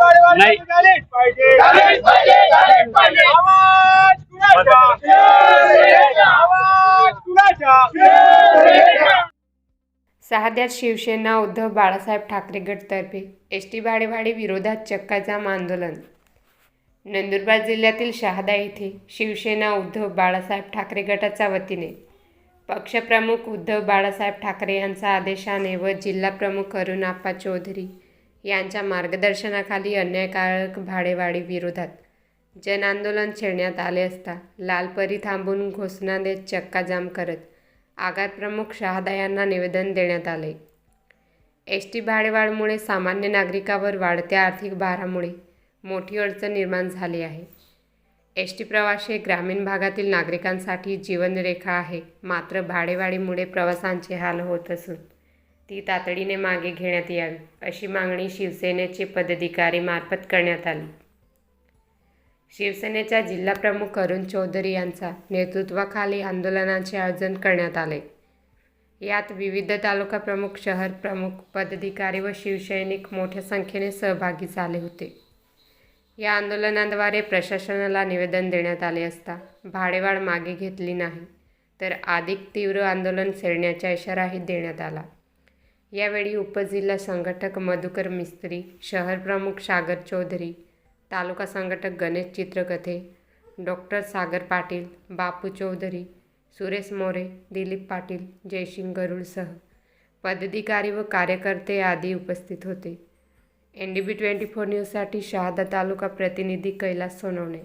नाही. झालेच पाहिजे. झालेच पाहिजे आवाज कुणाचा आवाज कुणाचा सहाद्यात शिवसेना उद्धव बाळासाहेब ठाकरे गटतर्फे एस टी भाडेवाढी विरोधात चक्काजाम आंदोलन. नंदुरबार जिल्ह्यातील शहादा येथे शिवसेना उद्धव बाळासाहेब ठाकरे गटाच्या वतीने पक्षप्रमुख उद्धव बाळासाहेब ठाकरे यांच्या आदेशाने व जिल्हाप्रमुख अरुणाप्पा चौधरी यांच्या मार्गदर्शनाखाली अन्यायकारक भाडेवाढी विरोधात जनआंदोलन छेडण्यात आले असता लालपरी थांबून घोषणा देत चक्काजाम करत आगार प्रमुख शहादा यांना निवेदन देण्यात आले. एस टी भाडेवाढमुळे सामान्य नागरिकावर वाढत्या आर्थिक भारामुळे मोठी अडचण निर्माण झाली आहे. एस टी प्रवास हे ग्रामीण भागातील नागरिकांसाठी जीवनरेखा आहे. मात्र भाडेवाढीमुळे प्रवासांचे हाल होत असून ती तातडीने मागे घेण्यात यावी अशी मागणी शिवसेनेचे पदाधिकारी मार्फत करण्यात आली. शिवसेनेच्या जिल्हाप्रमुख अरुण चौधरी यांचा नेतृत्वाखाली आंदोलनाचे आयोजन करण्यात आले. यात विविध तालुका प्रमुख शहर प्रमुख पदाधिकारी व शिवसैनिक मोठ्या संख्येने सहभागी झाले होते. या आंदोलनाद्वारे प्रशासनाला निवेदन देण्यात आले असता भाडेवाढ मागे घेतली नाही तर अधिक तीव्र आंदोलन छेडण्याचा इशाराही देण्यात आला. यावेळी उपजिल्हा संघटक मधुकर मिस्त्री शहर प्रमुख सागर चौधरी तालुका संघटक गणेश चित्रकथे डॉक्टर सागर पाटील बापू चौधरी सुरेश मोरे दिलीप पाटील जयसिंग गरुडसह पदाधिकारी व कार्यकर्ते आदी उपस्थित होते. N D B twenty four न्यूजसाठी शहादा तालुका प्रतिनिधी कैलास सोनवणे.